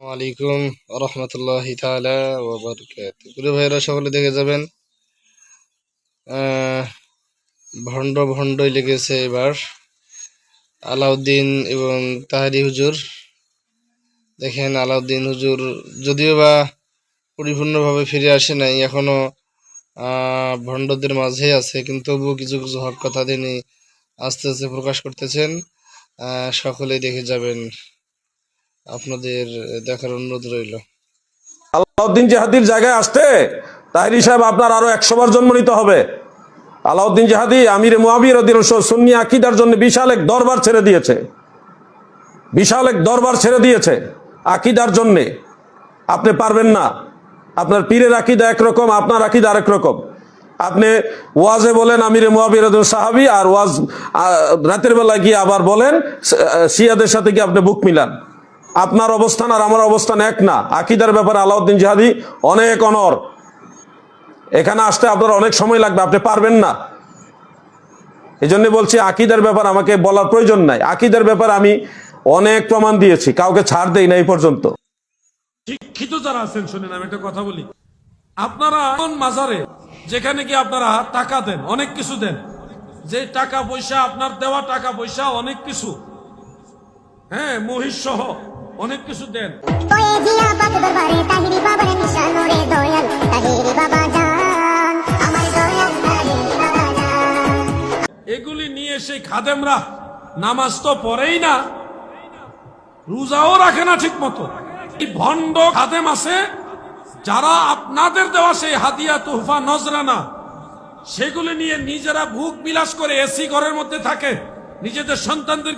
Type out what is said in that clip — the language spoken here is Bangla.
আলাইকুম রহমতুল্লাহ বারাকাতুহু। প্রিয় ভাইরা সকলে দেখে যাবেন ভণ্ড ভণ্ডই লেগেছে এবার। আলাউদ্দিন এবং তাহারি হুজুর দেখেন আলাউদ্দিন হুজুর যদিও বা পরিপূর্ণভাবে ফিরে আসে নাই এখনও আহ, ভণ্ডদের মাঝে আছে কিন্তু তবুও কিছু কিছু হক কথা তিনি আস্তে আস্তে প্রকাশ করতেছেন। সকলেই দেখে যাবেন। আপনাদের দেখার অনুরোধ রইল। আলাউদ্দিন জাহাদির জায়গায় আসতে তাহিরি সাহেব আপনার আরও একশো বার জন্ম নিতে হবে। আলাউদ্দিন জাহাদি, আমির মুআবির সুন্নি আকিদার জন্য বিশাল এক দরবার ছেড়ে দিয়েছে। বিশাল এক দরবার ছেড়ে দিয়েছে আকিদার জন্যে। আপনি পারবেন না। আপনার পীরের আকিদা একরকম, আপনার আকিদা আরেক রকম। আপনি ওয়াজে বলেন আমিরে মুআবির সাহাবি, আর ওয়াজ রাতের বেলা গিয়ে আবার বলেন শিয়াদের সাথে গিয়ে আপনি বুক মিলান। আপনার অবস্থান আর আমার অবস্থান এক না। আকিদার ব্যাপারে আলাউদ্দিন জিহাদি অনেক অনর। এখানে আসতে আপনার অনেক সময় লাগবে, আপনি পারবেন না। এই জন্য বলছি, আকিদার ব্যাপার আমাকে বলার প্রয়োজন নাই। আকিদার ব্যাপার আমি অনেক প্রমাণ দিয়েছি, কাউকে ছাড় দেই না এই পর্যন্ত। শিক্ষিত যারা আছেন, শুনেন, আমি একটা কথা বলি। আপনারা এমন মাজারে, যেখানে কি আপনারা টাকা দেন, অনেক কিছু দেন। যে টাকা পয়সা, আপনার দেওয়া টাকা পয়সা, অনেক কিছু। হ্যাঁ মহিষ সহ। অনেক কিছু দেন। এগুলি নিয়ে সেই খাদেমরা নামাজ তো পড়েই না রোজাও রাখে না ঠিক মতো এই ভণ্ড খাদেম আছে যারা আপনাদের দেওয়া সেই হাদিয়া তোহফা নজরানা সেগুলি নিয়ে নিজেরা ভুক বিলাস করে এসি ঘরের মধ্যে থাকে নিজেদের সন্তানদের